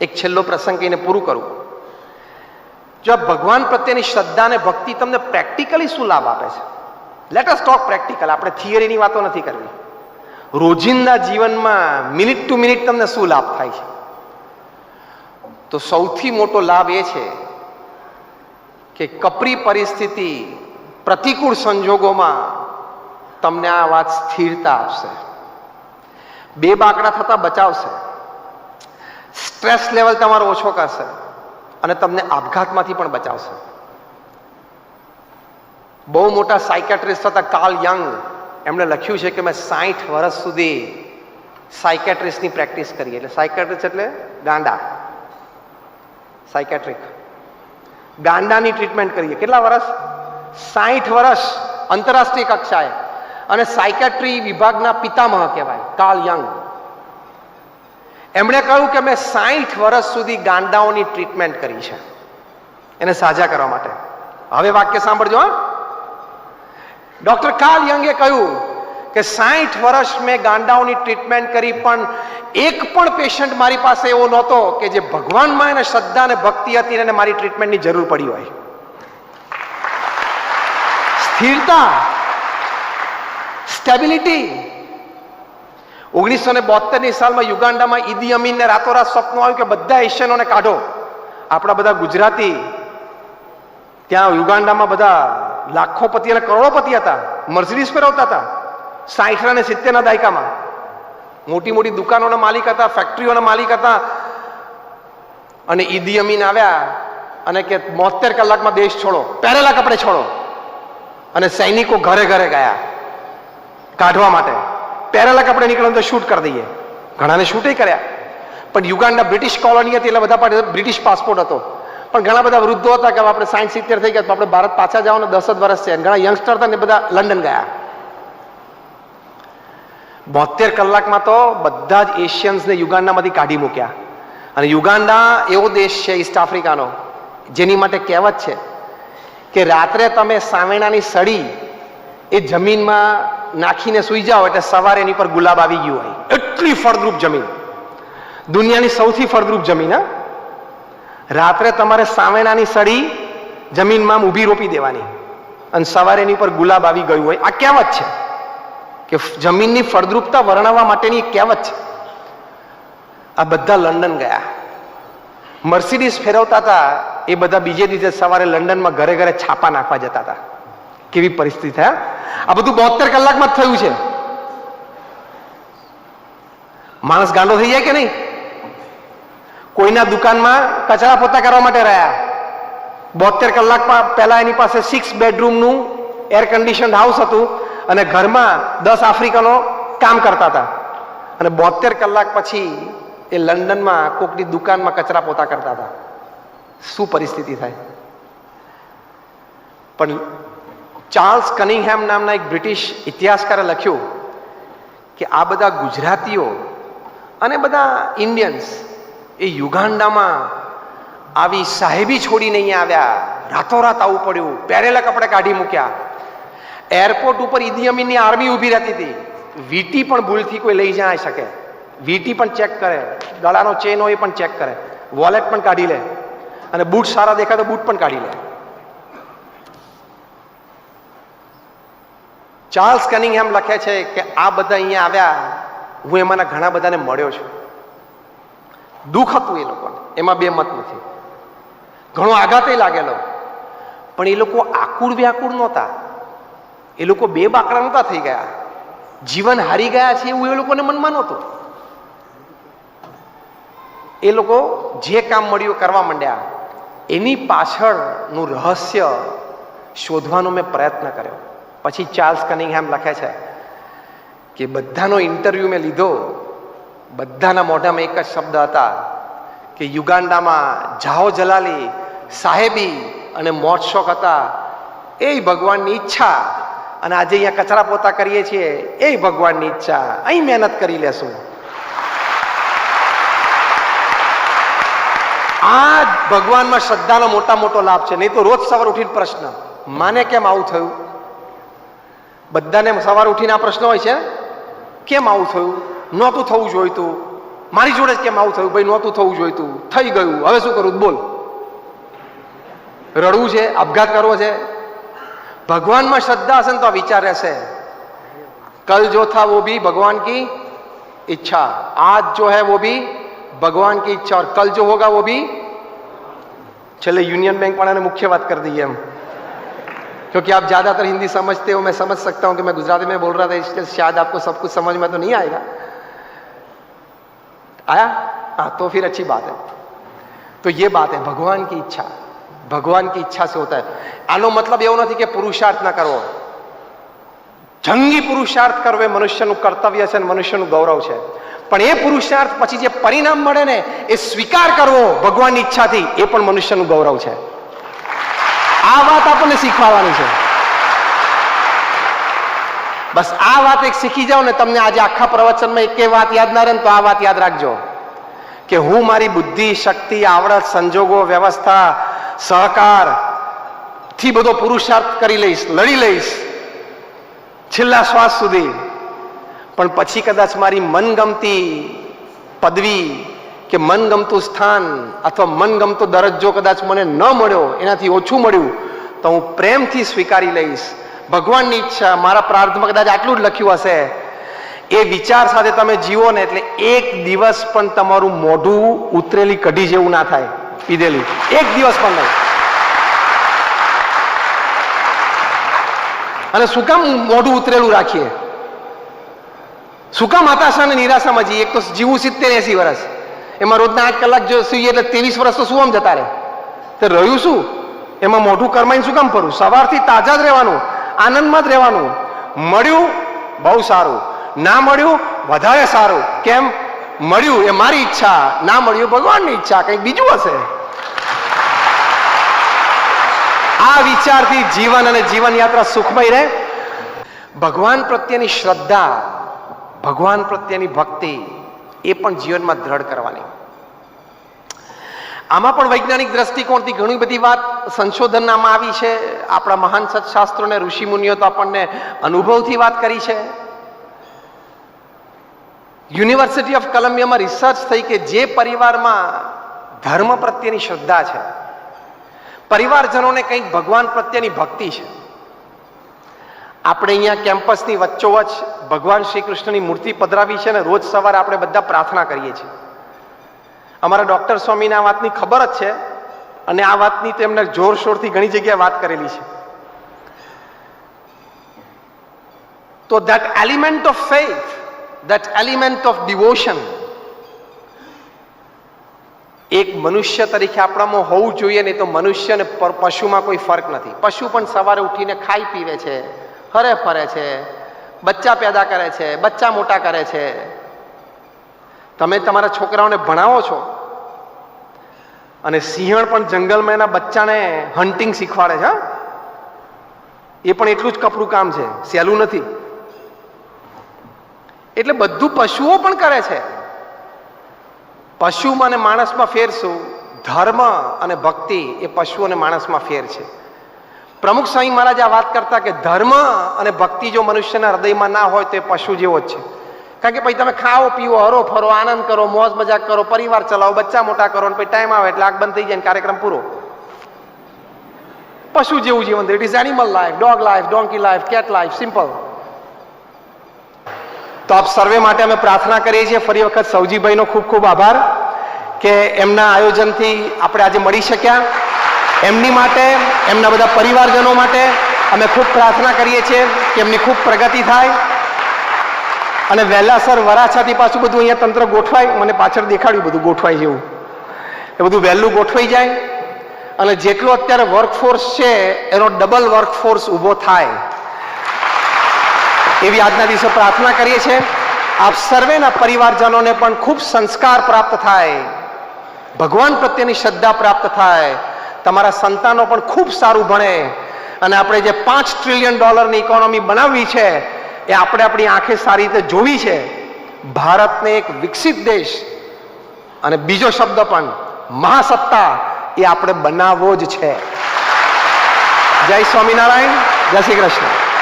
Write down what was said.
એક છેલ્લો પ્રસંગ કહીને પૂરું કરું. જો આ ભગવાન પ્રત્યેની શ્રદ્ધા અને ભક્તિ તમને પ્રેક્ટિકલી શું લાભ આપે છે? લેટ અસ ટોક પ્રેક્ટિકલ આપણે થિયરીની વાતો નથી કરવી. રોજિંદા જીવનમાં મિનિટ ટુ મિનિટ તમને શું લાભ થાય છે? તો સૌથી મોટો લાભ એ છે કે કપરી પરિસ્થિતિ પ્રતિકૂળ સંજોગોમાં તમને આ વાત સ્થિરતા આપશે. બે બાકડા થતા બચાવશે. સ્ટ્રેસ લેવલ તમારો ઓછો કરશે અને તમને આપઘાતમાંથી પણ બચાવશે. બહુ મોટા સાયકેટ્રિસ્ટ હતા કાર્લ યંગ એમણે લખ્યું છે કે મેં સાઠ વર્ષ સુધી સાયકેટ્રિસ્ટની પ્રેક્ટિસ કરી. એટલે સાયકેટ્રિસ્ટ એટલે ગાંડા. સાયકેટ્રિક ગાંડાની ટ્રીટમેન્ટ કરીએ કેટલા વર્ષ? સાઠ વર્ષ આંતરરાષ્ટ્રીય કક્ષાએ. અને સાયકેટ્રી વિભાગના પિતામહ કહેવાય કાર્લ યંગ એમણે કહ્યું કે મેં સાઠ વર્ષ સુધી ગાંડાઓની ટ્રીટમેન્ટ કરી છે. એને સાજા કરવા માટે. હવે વાક્ય સાંભળજો ડોક્ટર કાર્લ યંગે કહ્યું કે સાઠ વર્ષ મેં ગાંડાઓની ટ્રીટમેન્ટ કરી, પણ એક પણ પેશન્ટ મારી પાસે એવો નહોતો કે જે ભગવાનમાં એને શ્રદ્ધા અને ભક્તિ હતી અને મારી ટ્રીટમેન્ટની જરૂર પડી હોય. સ્થિરતા સ્ટેબિલિટી ઓગણીસો ને બોતેરની સાલમાં યુગાન્ડામાં ઈદી અમીનને રાતોરાત સપનું આવ્યું કે બધા એશિયનોને કાઢો. આપણા બધા ગુજરાતી ત્યાં યુગાન્ડામાં બધા લાખોપતિ અને કરોડોપતિ હતા. મર્સિડીઝ ફેરવતા હતા. સાઠ અને સિત્તેરના દાયકામાં. મોટી મોટી દુકાનોના માલિક હતા, ફેક્ટરીઓના માલિક હતા. અને ઈદી અમીન આવ્યા અને કે બોતેર કલાકમાં દેશ છોડો, પહેરેલા કપડે છોડો. અને સૈનિકો ઘરે ઘરે ગયા, કાઢવા માટે. પહેરેલા કપડે નીકળે તો શૂટ કરી દઈએ. ઘણાને શૂટે કર્યા. પણ યુગાન્ડા બ્રિટિશ કોલોની હતી એટલે બધા પાસે બ્રિટિશ પાસપોર્ટ હતો. પણ ઘણા બધા વૃદ્ધો હતા કે આપણે સાયન્સ સિત્તેર થઈ ગયા તો આપણે ભારત પાછા જાઓ ને દસ જ વર્ષ છે ઘણા યંગસ્ટર હતા ને બધા લંડન ગયા. બોતેર કલાકમાં તો બધા જ એશિયન્સને યુગાન્ડામાંથી કાઢી મૂક્યા. અને યુગાન્ડા એવો દેશ છે ઈસ્ટ આફ્રિકાનો જેની માટે કહેવત છે કે રાત્રે તમે સાવેણાની સળી એ જમીનમાં નાખીને સૂઈ જાઓ એટલે સવારે એની પર ગુલાબ આવી ગયું હોય. એટલી ફળદ્રુપ જમીન. દુનિયાની સૌથી ફળદ્રુપ જમીન રાત્રે તમારે સાવેણાની સળી જમીનમાં ઊભી રોપી દેવાની. અને સવારે એની પર ગુલાબ આવી ગયું હોય. આ કહેવત છે કે જમીનની ફળદ્રુપતા વર્ણવવા માટેની એક કહેવત છે. આ બધા લંડન ગયા. મર્સિડીઝ ફેરવતા હતા, એ બધા બીજે દિવસે સવારે લંડનમાં ઘરે ઘરે છાપા નાખવા જતા હતા. કેવી પરિસ્થિતિ, હા? આ બધું બોતેર કલાકમાં જ થયું છે. માણસ ગાંડો થઈ જાય કે નહીં? કોઈના દુકાનમાં કચરા પોતા કરવા માટે રહ્યા. બોતેર કલાકમાં પહેલા એની પાસે સિક્સ બેડરૂમનું એર કન્ડિશન હાઉસ હતું અને ઘરમાં દસ આફ્રિકનો કામ કરતા હતા. અને બોતેર કલાક પછી એ લંડનમાં કોકની દુકાનમાં કચરા પોતા કરતા હતા. શું પરિસ્થિતિ થાય? પણ ચાર્લ્સ કનિંગહેમ નામના એક બ્રિટિશ ઇતિહાસકારે લખ્યું કે આ બધા ગુજરાતીઓ અને બધા ઇન્ડિયન્સ એ યુગાન્ડામાં આવી સાહેબી છોડીને અહીંયા આવ્યા, રાતોરાત આવવું પડ્યું પહેરેલા કપડે કાઢી મૂક્યા. એરપોર્ટ ઉપર ઈદી અમીનની આર્મી ઊભી રહેતી હતી. વીટી પણ ભૂલથી કોઈ લઈ જાય શકે. વીટી પણ ચેક કરે. ગળાનો ચેન હોય પણ ચેક કરે. વોલેટ પણ કાઢી લે. અને બૂટ સારા દેખાય તો બૂટ પણ કાઢી લે. ચાર્લ્સ કનિંગહેમ લખે છે કે આ બધા અહીંયા આવ્યા, હું એમાંના ઘણા બધાને મળ્યો છું. દુઃખ હતું એ લોકોને. એમાં બે મત નથી. ઘણો આઘાતે લાગેલો. પણ એ લોકો આકુળ વ્યાકુળ નહોતા. એ લોકો બે બાકડા નહોતા થઈ ગયા. જીવન હારી ગયા છે એવું એ લોકોને મનમાં નહોતું. એ લોકો જે કામ મળ્યું કરવા માંડ્યા, એની પાછળનું રહસ્ય શોધવાનો મેં પ્રયત્ન કર્યો. પછી ચાર્લ્સ કનિંગહેમ લખે છે કે બધાનો ઇન્ટરવ્યૂ મેં લીધો, બધાના મોઢામાં એક જ શબ્દ હતા કે યુગાન્ડામાં જાઓ જલાલી, સાહેબી અને મોત શોખ હતા. એ ભગવાનની ઈચ્છા અને આજે અહીંયા કચરા પોતા કરીએ છીએ એ ભગવાનની ઈચ્છા. અહીં મહેનત કરી લેશું. આ ભગવાનમાં શ્રદ્ધાનો મોટા મોટો લાભ છે, નહીં તો રોજ સવાર ઉઠીને પ્રશ્ન, માને કેમ આવું થયું? બધાને સવાર ઉઠીને આ પ્રશ્ન હોય છે કેમ આવું થયું નહોતું થવું જોઈતું મારી જોડે જ કેમ આવું થયું ભાઈ નહોતું થવું જોઈતું થઈ ગયું હવે શું કરું બોલ રડવું છે આપઘાત કરવો છે ભગવાનમાં શ્રદ્ધા હશે ને તો આ વિચાર રહેશે कल जो था वो भी भगवान की इच्छा आज जो है वो भी भगवान की इच्छा और कल जो होगा वो भी चले यूनियन बैंक वाला ने मुख्य बात कर दी है हम क्योंकि आप ज्यादातर हिंदी समझते हो मैं समझ सकता हूं कि मैं गुजराती में बोल रहा था इसलिए शायद आपको सब कुछ समझ में तो नहीं आएगा आया हाँ तो फिर अच्छी बात है तो ये बात है भगवान की इच्छा भगवान की इच्छा से होता है આનો મતલબ એવો નથી કે પુરુષાર્થ ના કરવો જંગી પુરુષાર્થ કરવો એ મનુષ્યનું કર્તવ્ય છે અને મનુષ્યનું ગૌરવ છે પણ એ પુરુષાર્થ પછી જે પરિણામ મળે ને એ સ્વીકાર કરવો ભગવાનની ઈચ્છાથી એ પણ મનુષ્યનું ગૌરવ છે આ વાત આપણને શીખવાની છે. બસ આ વાત એક શીખી જાઓ ને તમને આજે આખા પ્રવચનમાં એક વાત યાદ ના રહે તો આ વાત યાદ રાખજો. કે હું મારી બુદ્ધિ, શક્તિ, આવડત, સંજોગો, વ્યવસ્થા, સહકારથી બધો પુરુષાર્થ કરી લઈશ, લડી લઈશ છેલ્લા શ્વાસ સુધી. પણ પછી કદાચ મારી મનગમતી પદવી કે મનગમતું સ્થાન અથવા મનગમતો દરજ્જો કદાચ મને ન મળ્યો, એનાથી ઓછું મળ્યું, તો હું પ્રેમથી સ્વીકારી લઈશ. ભગવાનની ઈચ્છા, મારા પ્રાર્થમાં કદાચ આટલું જ લખ્યું હશે. એ વિચાર સાથે તમે જીવો ને એટલે એક દિવસ પણ તમારું મોઢું ઉતરેલી કઢી જેવું ના થાય, પીધેલી. એક દિવસ પણ નહીં. અને શું કામ મોઢું ઉતરેલું રાખીએ? શું કામ હતાશા અને નિરાશામાં જઈએ એક તો જીવું સિત્તેર એસી વર્ષ એમાં રોજના આઠ કલાક જો સુઈએ એટલે ત્રેવીસ વર્ષ તો શું આમ જતા રહે? તો રહ્યું શું? એમાં મોઢું કરમાઈને શું કામ ફરવું સવારથી તાજા જ રહેવાનું, આનંદમાં જ રહેવાનું. મળ્યું, બહુ સારું. ના મળ્યું, વધારે સારું. કેમ? મળ્યું એ મારી ઈચ્છા. ના મળ્યું ભગવાનની ઈચ્છા. કંઈક બીજું હશે. આ વિચારથી જીવન અને જીવન યાત્રા સુખમય રહે. ભગવાન પ્રત્યેની શ્રદ્ધા, ભગવાન પ્રત્યેની ભક્તિ એ પણ જીવનમાં દ્રઢ કરવાની. આમાં પણ વૈજ્ઞાનિક દ્રષ્ટિકોણથી ઘણી બધી વાત સંશોધનનામાં આવી છે. આપણા મહાન સત્શાસ્ત્રો ઋષિમુનિઓ ઋષિ તો આપણને અનુભવથી વાત કરી છે. યુનિવર્સિટી ઓફ કોલંબિયામાં રિસર્ચ થઈ કે જે પરિવારમાં ધર્મ પ્રત્યેની શ્રદ્ધા છે, પરિવારજનોને કંઈક ભગવાન પ્રત્યેની ભક્તિ છે. આપણે અહીંયા કેમ્પસની વચ્ચોવચ ભગવાન શ્રી કૃષ્ણની મૂર્તિ પધરાવી છે અને રોજ સવારે આપણે બધા પ્રાર્થના કરીએ છીએ. અમારા ડૉક્ટર સ્વામીને આ વાતની ખબર જ છે અને આ વાતની તેમને જોરશોરથી ઘણી જગ્યાએ વાત કરેલી છે. તો that element of faith that element of devotion એક મનુષ્ય તરીકે આપણામાં હોવું જોઈએ નહીં તો મનુષ્ય અને પશુમાં કોઈ ફરક નથી. પશુ પણ સવારે ઉઠીને ખાઈ પીવે છે હરે ફરે છે, બચ્ચા પેદા કરે છે, બચ્ચા મોટા કરે છે. તમે તમારા છોકરાઓને ભણાવો છો? અને સિંહણ પણ જંગલમાં એના બચ્ચાને હન્ટિંગ શીખવાડે છે? એ પણ એટલું જ કપરું કામ છે, સહેલું નથી. એટલે બધું પશુઓ પણ કરે છે. પશુમાં અને માણસમાં ફેર શું ધર્મ અને ભક્તિ એ પશુ અને માણસમાં ફેર છે. પ્રમુખ સ્વામી મહારાજ આ વાત કરતા કે ધર્મ અને ભક્તિ જો મનુષ્યના હૃદયમાં ના હોય તો એ પશુ જેવો જ છે. કારણ કે પછી તમે ખાઓ પીવો હરો, ફરો, આનંદ કરો, મોજ મજાક કરો, પરિવાર ચલાવો, બચ્ચા મોટા કરો અને પછી ટાઈમ આવે એટલે આગ બંધ થઈ જાય કાર્યક્રમ પૂરો. પશુ જેવું જીવન it is animal life dog life donkey life cat life simple તો આપ સર્વે માટે અમે પ્રાર્થના કરીએ છીએ. ફરી વખત સૌજીભાઈનો ખૂબ ખૂબ આભાર કે એમના આયોજનથી આપણે આજે મળી શક્યા. એમની માટે, એમના બધા પરિવારજનો માટે અમે ખૂબ પ્રાર્થના કરીએ છીએ કે એમની ખૂબ પ્રગતિ થાય. અને વહેલાસર વરાછાથી પાછું બધું અહીંયા તંત્ર ગોઠવાય, મને પાછળ દેખાડ્યું બધું ગોઠવાય જેવું. એ બધું વહેલું ગોઠવાઈ જાય અને જેટલો અત્યારે વર્કફોર્સ છે, એનો ડબલ વર્કફોર્સ ઊભો થાય. એવી આજના દિવસે પ્રાર્થના કરીએ છીએ. આપ સર્વેના પરિવારજનોને પણ ખૂબ સંસ્કાર પ્રાપ્ત થાય. ભગવાન પ્રત્યેની શ્રદ્ધા પ્રાપ્ત થાય. તમારા સંતાનો પણ ખૂબ સારું ભણે. અને આપણે જે પાંચ ટ્રિલિયન ડોલરની ઇકોનોમી બનાવવી છે, એ આપણે આપણી આંખે સારી રીતે જોવી છે. ભારતને એક વિકસિત દેશ. અને બીજો શબ્દ પણ, મહાસત્તા એ આપણે બનાવવો જ છે. જય સ્વામિનારાયણ, જય શ્રી કૃષ્ણ.